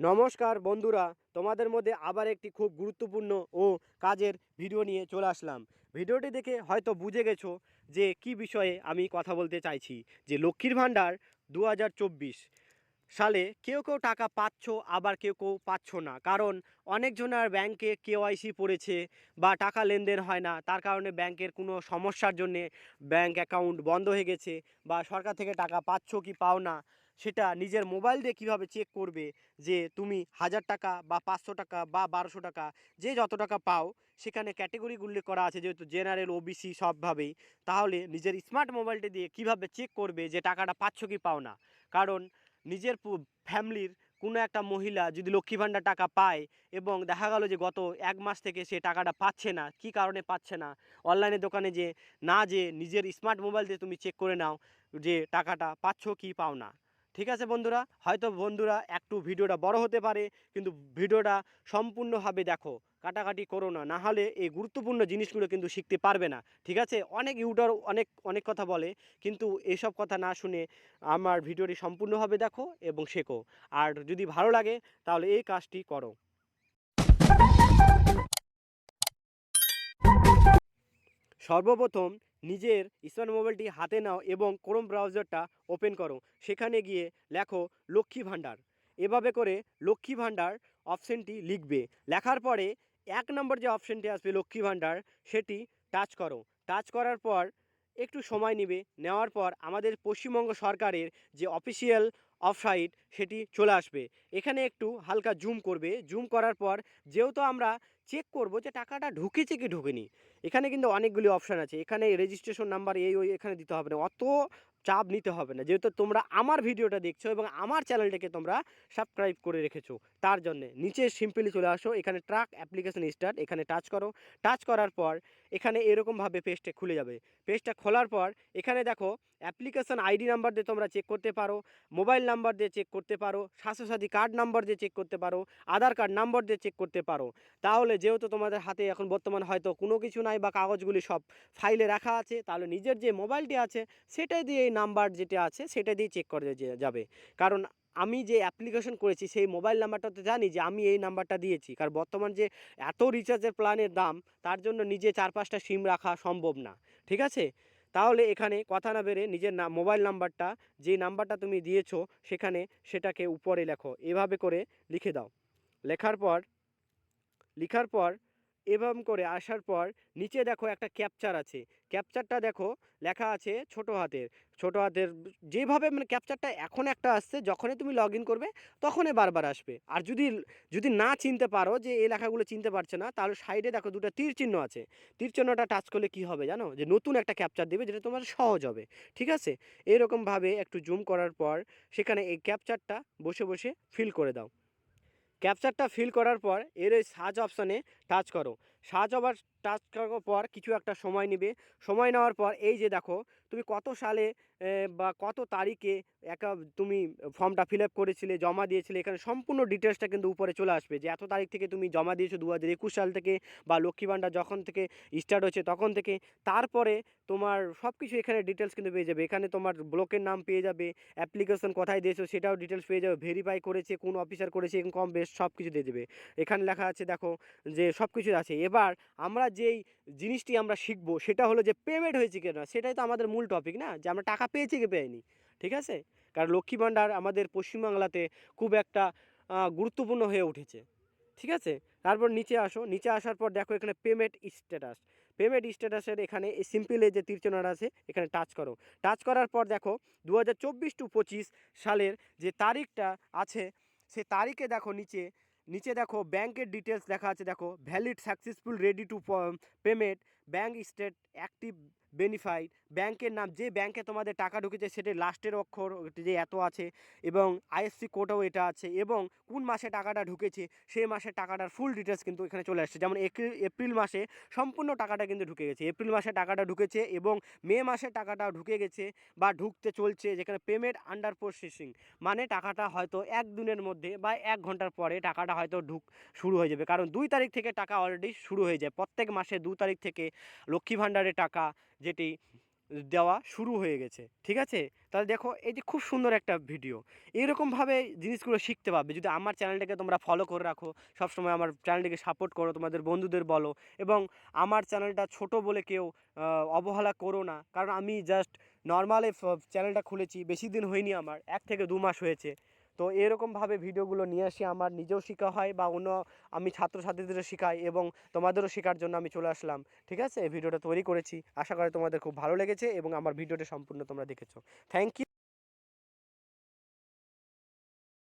নমস্কার বন্ধুরা, তোমাদের মধ্যে আবার একটি খুব গুরুত্বপূর্ণ ও কাজের ভিডিও নিয়ে চলে আসলাম। ভিডিওটি দেখে হয়তো বুঝে গেছো যে কি বিষয়ে আমি কথা বলতে চাইছি, যে লক্ষ্মীর ভাণ্ডার দু হাজার চব্বিশ সালে কেউ কেউ টাকা পাচ্ছ, আবার কেউ কেউ পাচ্ছ না। কারণ অনেকজনের ব্যাংকে কেওয়াইসি পড়েছে বা টাকা লেনদেন হয় না, তার কারণে ব্যাংকের কোনো সমস্যার জন্যে ব্যাংক অ্যাকাউন্ট বন্ধ হয়ে গেছে বা সরকার থেকে টাকা পাচ্ছ কি পাও না। সেটা নিজের মোবাইল দিয়ে কীভাবে চেক করবে যে তুমি হাজার টাকা বা পাঁচশো টাকা বা বারোশো টাকা যে যত টাকা পাও, সেখানে ক্যাটেগরি উল্লেখ করা আছে যেহেতু জেনারেল ওবিসি সবভাবেই, তাহলে নিজের স্মার্ট মোবাইলটি দিয়ে কীভাবে চেক করবে যে টাকাটা পাচ্ছ কি পাও না? কারণ নিজের ফ্যামিলির কোনো একটা মহিলা যদি লক্ষ্মী ভাণ্ডার টাকা পায় এবং দেখা গেল যে গত এক মাস থেকে সে টাকাটা পাচ্ছে না, কি কারণে পাচ্ছে না? অনলাইনে দোকানে যে, না যে নিজের স্মার্ট মোবাইল দিয়ে তুমি চেক করে নাও যে টাকাটা পাচ্ছ কি পাও না। ঠিক আছে বন্ধুরা? হয়তো বন্ধুরা একটু ভিডিওটা বড় হতে পারে, কিন্তু ভিডিওটা সম্পূর্ণভাবে দেখো, কাটাকাটি করো না। না হলে এই গুরুত্বপূর্ণ জিনিসগুলো কিন্তু শিখতে পারবে না। ঠিক আছে? অনেক ইউটার অনেক অনেক কথা বলে, কিন্তু এসব কথা না শুনে আমার ভিডিওটি সম্পূর্ণভাবে দেখো এবং শেখো। আর যদি ভালো লাগে, তাহলে এই কাজটি করো। সর্বপ্রথম নিজের স্মার্ট মোবাইলটি হাতে নাও এবং ক্রোম ব্রাউজারটা ওপেন করো। সেখানে গিয়ে লেখো লক্ষ্মী ভাণ্ডার। এভাবে করে লক্ষ্মী ভাণ্ডার অপশানটি লিখবে। লেখার পরে এক নম্বর যে অপশানটি আসবে লক্ষ্মী ভাণ্ডার, সেটি টাচ করো। টাচ করার পর একটু সময় নেবে। নেওয়ার পর আমাদের পশ্চিমবঙ্গ সরকারের যে অফিসিয়াল অফসাইট সেটি চলে আসবে। এখানে একটু হালকা জুম করবে। জুম করার পর যেহেতু আমরা চেক করব যে টাকাটা ঢুকেছে কি ঢুকেনি, এখানে কিন্তু অনেকগুলি অপশান আছে। এখানে রেজিস্ট্রেশন নাম্বার এই ওই এখানে দিতে হবে না। অত চাপ নিতে হবে না। যেহেতু তোমরা আমার ভিডিওটা দেখছ এবং আমার চ্যানেলটাকে তোমরা সাবস্ক্রাইব করে রেখেছো, তার জন্যে নিচে সিম্পলি চলে আসো। এখানে ট্রাক অ্যাপ্লিকেশন স্টার্ট এখানে টাচ করো। টাচ করার পর এখানে এরকমভাবে পেজটা খুলে যাবে। পেজটা খোলার পর এখানে দেখো অ্যাপ্লিকেশন আইডি নাম্বার দিয়ে তোমরা চেক করতে পারো মোবাইল নাম্বার দিয়ে চেক করতে পারো, স্বাস্থ্যসাথী কার্ড নাম্বার দিয়ে চেক করতে পারো আধার কার্ড নাম্বার দিয়ে চেক করতে পারো। তাহলে যেহেতু তোমাদের হাতে এখন বর্তমান হয়তো কোনো কিছু নাই বা কাগজগুলি সব ফাইলে রাখা আছে, তাহলে নিজের যে মোবাইলটি আছে, সেটাই দিয়ে এই নাম্বার যেটা আছে, সেটা দিয়ে চেক করে যাবে। কারণ আমি যে অ্যাপ্লিকেশন করেছি, সেই মোবাইল নাম্বারটা তো জানি যে, আমি এই নাম্বারটা দিয়েছি। কারণ বর্তমান যে এত রিচার্জের প্ল্যানের দাম, তার জন্য নিজে চার পাঁচটা সিম রাখা সম্ভব না। ঠিক আছে? তাহলে এখানে কথা না বেড়ে নিজের না, মোবাইল নাম্বারটা, যে নাম্বারটা তুমি দিয়েছ সেখানে সেটাকে উপরে লেখো। এভাবে করে লিখে দাও। লেখার পর লেখার পর এভাবে করে আসার পর নিচে দেখো একটা ক্যাপচার আছে। ক্যাপচারটা দেখো, লেখা আছে ছোট হাতের। ছোট হাতের যেভাবে মানে ক্যাপচারটা এখন একটা আসছে, যখনই তুমি লগ করবে, তখনই বারবার আসবে। আর যদি যদি না চিনতে পারো যে এই লেখাগুলো চিনতে পারছে না, তাহলে সাইডে দেখো দুটো তীর চিহ্ন আছে। তীর চিহ্নটা টাচ করলে কি হবে জানো? যে নতুন একটা ক্যাপচার দেবে যেটা তোমার সহজ হবে। ঠিক আছে? এরকমভাবে একটু জুম করার পর সেখানে এই ক্যাপচারটা বসে বসে ফিল করে দাও। ক্যাপচারটা ফিল করার পর এর ওই সার্চ অপশানে টাচ করো। আবার টাচ করার পর কিছু একটা সময় নেবে। সময় নেওয়ার পর এই যে দেখো, তুমি কত সালে বা কত তারিখে একা, তুমি ফর্মটা ফিল আপ করেছিলে, জমা দিয়েছিলে, এখানে সম্পূর্ণ ডিটেলসটা কিন্তু উপরে চলে আসবে যে এত তারিখ থেকে তুমি জমা দিয়েছ দু হাজার একুশ সাল থেকে, বা লক্ষ্মী ভাণ্ডার যখন থেকে স্টার্ট হয়েছে তখন থেকে। তারপরে তোমার সব কিছু এখানে ডিটেলস কিন্তু পেয়ে যাবে। এখানে তোমার ব্লকের নাম পেয়ে যাবে অ্যাপ্লিকেশন কোথায় দিয়েছ সেটাও ডিটেলস পেয়ে যাবে ভেরিফাই করেছে, কোন অফিসার করেছে এরকম কম বেশ সব কিছু দিয়ে দেবে। এখানে লেখা আছে দেখো যে সব কিছু আছে এবার আমরা যেই জিনিসটি আমরা শিখব সেটা হলো যে পেমেন্ট হয়েছে কি না সেটাই তো আমাদের মূল টপিক না? যে আমরা টাকা পেয়েছি কি পেয়নি ঠিক আছে? কারণ লক্ষ্মী ভাণ্ডার আমাদের পশ্চিমবাংলাতে খুব একটা গুরুত্বপূর্ণ হয়ে উঠেছে, ঠিক আছে? তারপর নিচে আসো, নিচে আসার পর দেখো এখানে পেমেন্ট স্ট্যাটাস পেমেন্ট স্ট্যাটাসের এখানে সিম্পলে যে তীরচনার আছে, এখানে টাচ করো। টাচ করার পর দেখো দু হাজার চব্বিশ টু পঁচিশ সালের যে তারিখটা আছে, সে তারিখে দেখো নিচে নিচে দেখো ব্যাংকের ডিটেলস লেখা আছে, দেখো valid successful ready to payment bank state active বেনিফাইড ব্যাংকের নাম, যে ব্যাংকে তোমাদের টাকা ঢুকেছে সেটার লাস্টের অক্ষর যে এত আছে, এবং আইএসসি কোডও এটা আছে, এবং কোন মাসে টাকাটা ঢুকেছে, সেই মাসে টাকাটার ফুল ডিটেলস কিন্তু এখানে চলে আসছে। যেমন এপ্রিল মাসে সম্পূর্ণ টাকাটা কিন্তু ঢুকে গেছে। এপ্রিল মাসে টাকাটা ঢুকেছে এবং মে মাসে টাকাটা ঢুকে গেছে বা ঢুকতে চলছে, যেখানে পেমেন্ট আন্ডার প্রসেসিং মানে টাকাটা হয়তো এক দিনের মধ্যে বা এক ঘণ্টার পরে টাকাটা হয়তো ঢুক, শুরু হয়ে যাবে। কারণ দুই তারিখ থেকে টাকা অলরেডি শুরু হয়ে যায়। প্রত্যেক মাসে দু তারিখ থেকে লক্ষ্মী ভাণ্ডারের টাকা যেটি দেওয়া শুরু হয়ে গেছে, ঠিক আছে? তাহলে দেখো যে খুব সুন্দর একটা ভিডিও। এরকমভাবে জিনিসগুলো শিখতে পারবে। যদি আমার চ্যানেলটাকে তোমরা ফলো করে রাখো, সবসময় আমার চ্যানেলটিকে সাপোর্ট করো, তোমাদের বন্ধুদের বলো এবং আমার চ্যানেলটা ছোট বলে কেউ অবহেলা করো না। কারণ আমি জাস্ট নর্মালে চ্যানেলটা খুলেছি, বেশি দিন হয়নি আমার, এক থেকে দু মাস হয়েছে। তো এরকমভাবে ভিডিওগুলো নিয়ে আসি, আমার নিজেও শেখা হয় বা অন্য আমি ছাত্রছাত্রীদেরও শেখাই এবং তোমাদেরও শেখার জন্য আমি চলে আসলাম। ঠিক আছে? ভিডিওটা তৈরি করেছি। আশা করি তোমাদের খুব ভালো লেগেছে এবং আমার ভিডিওটা সম্পূর্ণ তোমরা দেখেছ। Thank you